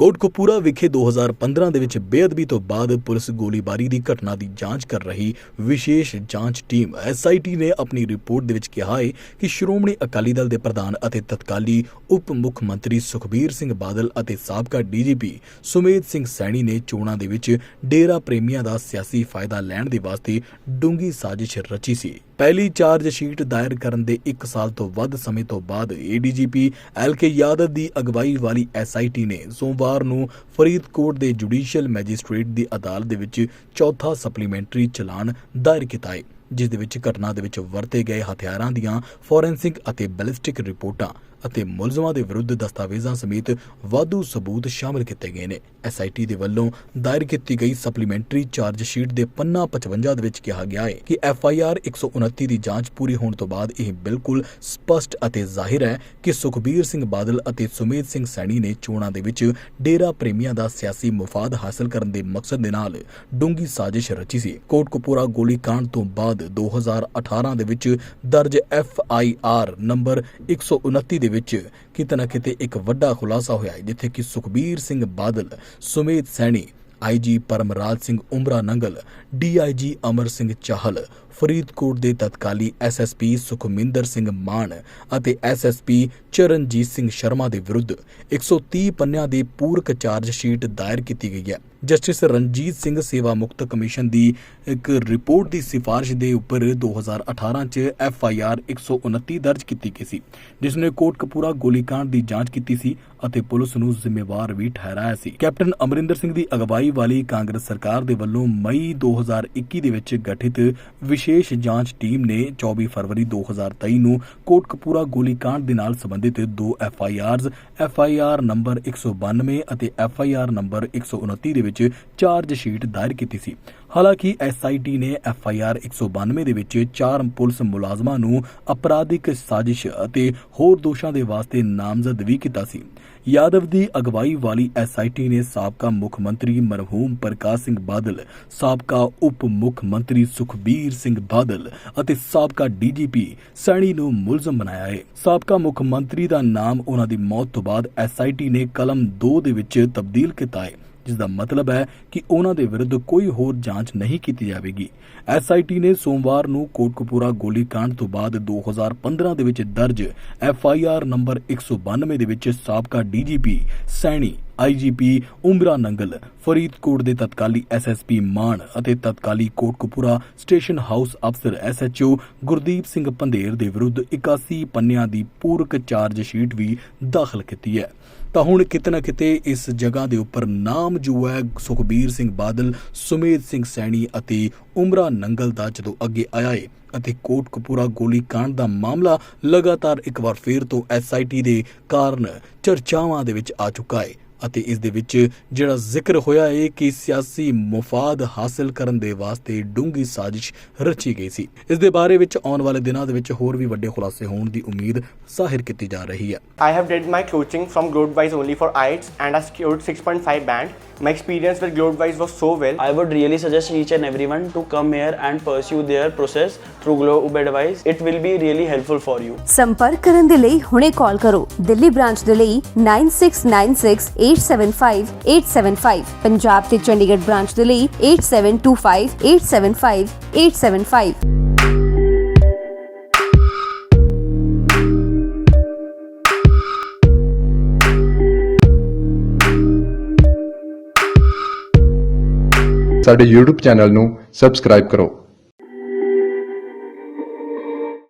ਕੋਟਕਪੂਰਾ ਵਿਖੇ 2015 ਦੇ ਵਿੱਚ ਬੇਅਦਬੀ ਤੋਂ ਬਾਅਦ ਪੁਲਿਸ ਗੋਲੀਬਾਰੀ ਦੀ ਘਟਨਾ ਦੀ ਜਾਂਚ ਕਰ ਰਹੀ ਵਿਸ਼ੇਸ਼ ਜਾਂਚ ਟੀਮ ਐਸਆਈਟੀ ਨੇ ਆਪਣੀ ਰਿਪੋਰਟ ਦੇ ਵਿੱਚ ਕਿਹਾ ਹੈ ਕਿ ਸ਼੍ਰੋਮਣੀ ਅਕਾਲੀ ਦਲ ਦੇ ਪ੍ਰਧਾਨ ਅਤੇ ਤਤਕਾਲੀ ਉਪ ਮੁੱਖ ਮੰਤਰੀ ਸੁਖਬੀਰ ਸਿੰਘ ਬਾਦਲ ਅਤੇ ਸਾਬਕਾ ਡੀਜੀਪੀ ਸੁਮੇਧ ਸਿੰਘ ਸੈਣੀ ਨੇ ਚੋਣਾਂ ਦੇ ਵਿੱਚ ਡੇਰਾ ਪ੍ਰੇਮੀਆਂ ਦਾ ਸਿਆਸੀ ਫਾਇਦਾ ਲੈਣ ਦੇ ਵਾਸਤੇ ਡੂੰਗੀ ਸਾਜ਼ਿਸ਼ ਰਚੀ ਸੀ। ਪਹਿਲੀ ਚਾਰਜ ਸ਼ੀਟ ਦਾਇਰ ਕਰਨ ਦੇ 1 ਸਾਲ ਤੋਂ ਵੱਧ ਸਮੇਂ ਤੋਂ ਬਾਅਦ ਏਡੀਜੀਪੀ ਐਲਕੇ ਯਾਦਵ ਦੀ ਅਗਵਾਈ ਵਾਲੀ ਐਸਆਈਟੀ ਨੇ ਸੋਮਵਾਰ ਨੂੰ ਫਰੀਦਕੋਟ ਦੇ ਜੁਡੀਸ਼ੀਅਲ ਮੈਜਿਸਟ੍ਰੇਟ ਦੀ ਅਦਾਲਤ ਦੇ ਵਿੱਚ ਚੌਥਾ ਸਪਲੀਮੈਂਟਰੀ ਚਲਾਨ ਦਾਇਰ ਕੀਤਾ ਹੈ ਜਿਸ ਦੇ ਵਿੱਚ ਘਟਨਾ ਦੇ ਵਿੱਚ ਵਰਤੇ ਗਏ ਹਥਿਆਰਾਂ ਦੀਆਂ ਫੋਰੈਂਸਿਕ ਅਤੇ ਬੈਲਿਸਟਿਕ ਰਿਪੋਰਟਾਂ ਅਤੇ ਮੁਲਜ਼ਮਾਂ ਦੇ ਵਿਰੁੱਧ ਦਸਤਾਵੇਜ਼ਾਂ ਸਮੇਤ ਵਾਧੂ ਸਬੂਤ ਸ਼ਾਮਲ ਕੀਤੇ ਗਏ ਨੇ। ਐਸਆਈਟੀ ਦੇ ਵੱਲੋਂ ਦਾਇਰ ਕੀਤੀ ਗਈ ਸਪਲੀਮੈਂਟਰੀ ਚਾਰਜ ਸ਼ੀਟ ਦੇ ਪੰਨਾ 55 ਦੇ ਵਿੱਚ ਕਿਹਾ ਗਿਆ ਹੈ ਕਿ ਐਫਆਈਆਰ 129 ਦੀ ਜਾਂਚ ਪੂਰੀ ਹੋਣ ਤੋਂ ਬਾਅਦ ਇਹ ਬਿਲਕੁਲ ਸਪਸ਼ਟ ਅਤੇ ਜ਼ਾਹਿਰ ਹੈ ਕਿ ਸੁਖਬੀਰ ਸਿੰਘ ਬਾਦਲ ਅਤੇ ਸੁਮੇਧ ਸਿੰਘ ਸੈਣੀ ਨੇ ਚੋਣਾਂ ਦੇ ਵਿੱਚ ਡੇਰਾ ਪ੍ਰੇਮੀਆਂ ਦਾ ਸਿਆਸੀ ਮੁਫਾਦ ਹਾਸਲ ਕਰਨ ਦੇ ਮਕਸਦ ਦੇ ਨਾਲ ਡੂੰਗੀ ਸਾਜ਼ਿਸ਼ ਰਚੀ ਸੀ। ਕੋਟਕਪੂਰਾ ਗੋਲੀकांड ਤੋਂ ਬਾਅਦ 2018 ਦੇ ਵਿੱਚ ਦਰਜ ਐਫਆਈਆਰ ਨੰਬਰ 129 ਦੇ ਵਿੱਚ ਕਿਤੇ ਨਾ ਕਿਤੇ ਇੱਕ ਵੱਡਾ ਖੁਲਾਸਾ ਹੋਇਆ ਹੈ, ਜਿੱਥੇ ਕਿ Sukhbir Singh Badal, Sumedh Saini IG Paramraj Singh Umranangal DIG Amar Singh Chahal Faridkot ਦੇ ਤਤਕਾਲੀ ਐਸਐਸਪੀ ਸੁਖਮਿੰਦਰ ਸਿੰਘ ਮਾਨ ਅਤੇ ਐਸਐਸਪੀ ਚਰਨਜੀਤ ਸਿੰਘ ਸ਼ਰਮਾ ਦੇ ਵਿਰੁੱਧ 130 ਪੰਨਿਆਂ ਦੀ ਪੂਰਕ ਚਾਰਜ ਸ਼ੀਟ ਦਾਇਰ ਕੀਤੀ ਗਈ ਹੈ। ਜਸਟਿਸ ਰਣਜੀਤ ਸਿੰਘ ਸੇਵਾ ਮੁਕਤ ਕਮਿਸ਼ਨ ਦੀ ਇੱਕ ਰਿਪੋਰਟ ਦੀ ਸਿਫਾਰਿਸ਼ ਦੇ ਉੱਪਰ 2018 ਚ ਐਫਆਈਆਰ 129 ਦਰਜ ਕੀਤੀ ਗਈ ਸੀ ਜਿਸ ਨੇ ਕੋਟਕਪੂਰਾ ਗੋਲੀकांड ਦੀ ਜਾਂਚ ਕੀਤੀ ਸੀ ਅਤੇ ਪੁਲਿਸ ਨੂੰ ਜ਼ਿੰਮੇਵਾਰ ਵੀ ਠਹਿਰਾਇਆ ਸੀ। ਕੈਪਟਨ ਅਮਰਿੰਦਰ ਸਿੰਘ ਦੀ ਅਗਵਾਈ ਵਾਲੀ ਕਾਂਗਰਸ ਸਰਕਾਰ ਦੇ ਵੱਲੋਂ ਮਈ 2021 ਦੇ ਵਿੱਚ ਗਠਿਤ ਵਿਸ਼ੇਸ਼ ਜਾਂਚ ਟੀਮ ਨੇ 24 ਫਰਵਰੀ 2023 ਨੂੰ ਕੋਟਕਪੂਰਾ ਗੋਲੀकांड ਦੇ ਨਾਲ ਸੰਬੰਧਿਤ ਦੋ ਐਫਆਈਆਰਸ ਐਫਆਈਆਰ ਨੰਬਰ 192 ਅਤੇ ਐਫਆਈਆਰ ਨੰਬਰ 129 ਦੇ ਵਿੱਚ ਚਾਰਜ ਸ਼ੀਟ ਦਾਇਰ ਕੀਤੀ ਸੀ। ਹਾਲਾਂਕਿ ਐਸਆਈਟੀ ਨੇ ਐਫ ਆਈ ਐਫਆਈਆਰ 192 ਦੇ ਵਿੱਚ ਚਾਰ ਪੁਲਿਸ ਮੁਲਾਜ਼ਮਾਂ ਨੂੰ ਅਪਰਾਧਿਕ ਸਾਜ਼ਿਸ਼ ਅਤੇ ਹੋਰ ਦੋਸ਼ਾਂ ਦੇ ਵਾਸਤੇ ਨਾਮਜ਼ਦ ਵੀ ਕੀਤਾ ਸੀ। ਯਾਦਵ ਦੀ ਅਗਵਾਈ ਵਾਲੀ ਐਸਆਈਟੀ ਨੇ ਸਾਬਕਾ ਮੁੱਖ ਮੰਤਰੀ ਮਰਹੂਮ ਪ੍ਰਕਾਸ਼ ਸਿੰਘ ਬਾਦਲ, ਸਾਬਕਾ ਉਪ ਮੁੱਖ ਮੰਤਰੀ ਸੁਖਬੀਰ ਸਿੰਘ ਬਾਦਲ ਅਤੇ ਸਾਬਕਾ ਡੀਜੀਪੀ ਸੈਣੀ ਨੂੰ ਮੁਲਜ਼ਮ ਬਣਾਇਆ ਹੈ। ਸਾਬਕਾ ਮੁੱਖ ਮੰਤਰੀ ਦਾ ਨਾਮ ਉਹਨਾਂ ਦੀ ਮੌਤ ਤੋਂ ਬਾਅਦ ਐਸਆਈਟੀ ਨੇ ਕਲਮ 2 ਦੇ ਵਿੱਚ ਤਬਦੀਲ ਕੀਤਾ ਹੈ। ਜਿਸ ਦਾ ਮਤਲਬ ਹੈ ਕਿ ਉਹਨਾਂ ਦੇ ਵਿਰੁੱਧ ਕੋਈ ਹੋਰ ਜਾਂਚ ਨਹੀਂ ਕੀਤੀ ਜਾਵੇਗੀ। ਐਸਆਈਟੀ ਨੇ ਸੋਮਵਾਰ ਨੂੰ ਕੋਟਕਪੂਰਾ ਗੋਲੀकांड ਤੋਂ ਬਾਅਦ 2015 ਦੇ ਵਿੱਚ ਦਰਜ ਐਫਆਈਆਰ ਨੰਬਰ 192 ਦੇ ਵਿੱਚ ਸਾਬਕਾ DGP Saini IGP Umranangal, Faridkot ਦੇ ਤਤਕਾਲੀ ਐਸਐਸਪੀ ਮਾਨ ਅਤੇ ਤਤਕਾਲੀ ਕੋਟਕਪੂਰਾ ਸਟੇਸ਼ਨ ਹਾਊਸ ਅਫਸਰ ਐਸਐਚਓ ਗੁਰਦੀਪ ਸਿੰਘ ਪੰਧੇਰ ਦੇ ਵਿਰੁੱਧ 81 ਪੰਨਿਆਂ ਦੀ ਪੂਰਕ ਚਾਰਜ ਸ਼ੀਟ ਵੀ ਦਾਖਲ ਕੀਤੀ ਹੈ। ਤਾਂ ਹੁਣ ਕਿਤੇ ਨਾ ਕਿਤੇ ਇਸ ਜਗ੍ਹਾ ਦੇ ਉੱਪਰ ਨਾਮ ਜੋ ਹੈ ਸੁਖਬੀਰ ਸਿੰਘ ਬਾਦਲ, ਸੁਮੇਧ ਸਿੰਘ ਸੈਣੀ ਅਤੇ ਉਮਰਾ ਨੰਗਲ ਦਾ ਜਦੋਂ ਅੱਗੇ ਆਇਆ ਏ ਅਤੇ ਕੋਟਕਪੂਰਾ ਗੋਲੀकांड ਦਾ ਮਾਮਲਾ ਲਗਾਤਾਰ ਇੱਕ ਵਾਰ ਫੇਰ ਤੋਂ ਐਸਆਈਟੀ ਦੇ ਕਾਰਨ ਚਰਚਾਵਾਂ ਦੇ ਵਿੱਚ ਆ ਚੁੱਕਾ ਹੈ ਅਤੇ ਇਸ ਦੇ ਵਿੱਚ ਜਿਹੜਾ ਜ਼ਿਕਰ ਹੋਇਆ ਹੈ ਕਿ ਸਿਆਸੀ ਮੁਫਾਦ ਹਾਸਲ ਕਰਨ ਦੇ ਵਾਸਤੇ ਡੂੰਗੀ ਸਾਜ਼ਿਸ਼ ਰਚੀ ਗਈ ਸੀ ਇਸ ਦੇ ਬਾਰੇ ਵਿੱਚ ਆਉਣ ਵਾਲੇ ਦਿਨਾਂ ਦੇ ਵਿੱਚ ਹੋਰ ਵੀ ਵੱਡੇ ਖੁਲਾਸੇ ਹੋਣ ਦੀ ਉਮੀਦ ਜ਼ਾਹਿਰ ਕੀਤੀ ਜਾ ਰਹੀ ਹੈ I have did my coaching from Globewise only for IELTS and I secured 6.5 band. My experience with Globewise was so well. I would really suggest each and everyone to come here and pursue their process through Globe Advice. It will be really helpful for you. ਸੰਪਰਕ ਕਰਨ ਦੇ ਲਈ ਹੁਣੇ ਕਾਲ ਕਰੋ Delhi branch ਦੇ ਲਈ 9696875875 ਪੰਜਾਬ ਤੇ Chandigarh branch ਦੇ ਲਈ 8725875875 ਸਾਡੇ YouTube ਚੈਨਲ ਨੂੰ ਸਬਸਕ੍ਰਾਈਬ ਕਰੋ।